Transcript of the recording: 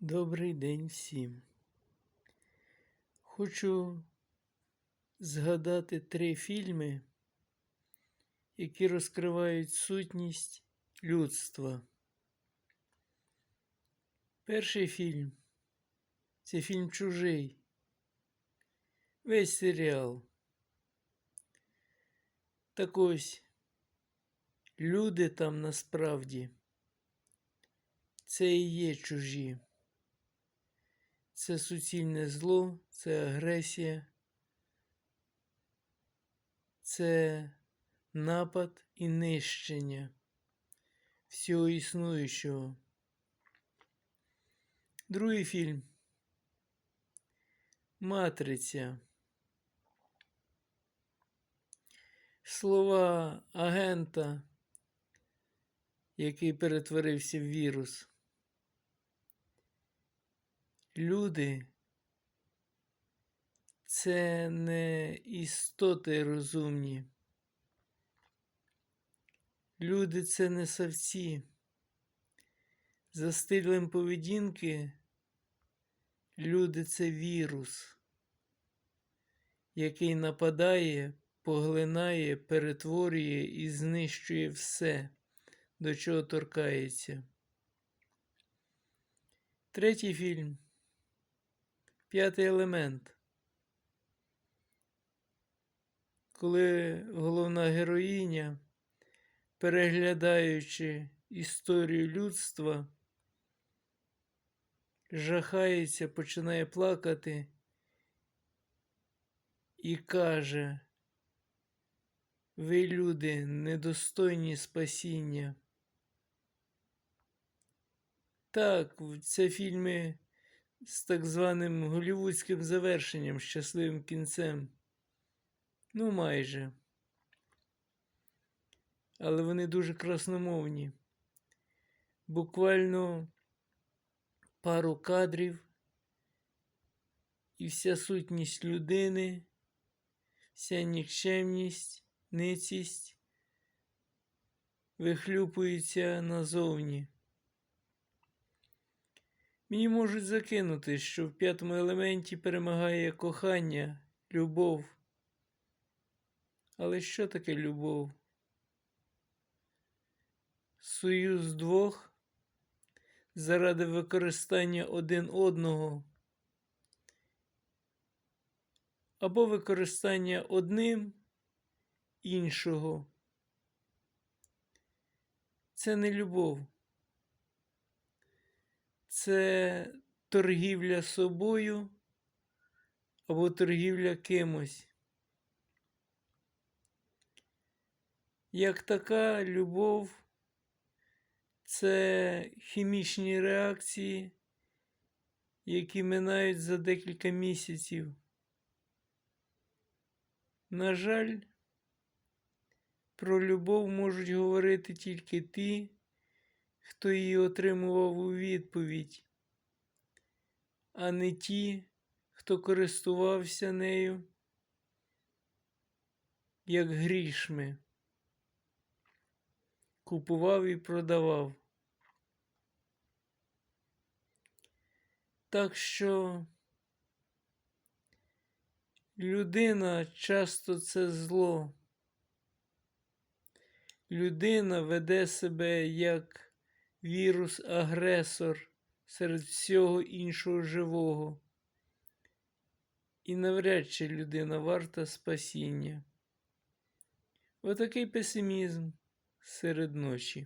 Добрий день всім. Хочу згадати три фільми, які розкривають сутність людства. Перший фільм це фільм Чужий. Весь серіал. Так ось люди там насправді це і є чужі. Це суцільне зло, це агресія, це напад і нищення всього існуючого. Другий фільм Матриця. Слова агента, який перетворився в вірус. Люди це не істоти розумні. Люди це не савці. За стилем поведінки люди це вірус, який нападає, поглинає, перетворює і знищує все, до чого торкається. Третій фільм. П'ятий елемент. Коли головна героїня, переглядаючи історію людства, жахається, починає плакати і каже, ви люди недостойні спасіння. Так, це фільми з так званим голівудським завершенням, щасливим кінцем. Ну, майже. Але вони дуже красномовні. Буквально пару кадрів і вся сутність людини, вся нікчемність, ницість вихлюпується назовні. Мені можуть закинути, що в п'ятому елементі перемагає кохання, любов. Але що таке любов? Союз двох заради використання один одного або використання одним іншого. Це не любов це торгівля собою або торгівля кимось. Як така любов це хімічні реакції, які минають за декілька місяців. На жаль, про любов можуть говорити тільки ті, хто її отримував у відповідь, а не ті, хто користувався нею як грішми, купував і продавав. Так що людина часто це зло. Людина веде себе як вірус-агресор серед всього іншого живого. І навряд чи людина варта спасіння. Отакий песимізм серед ночі.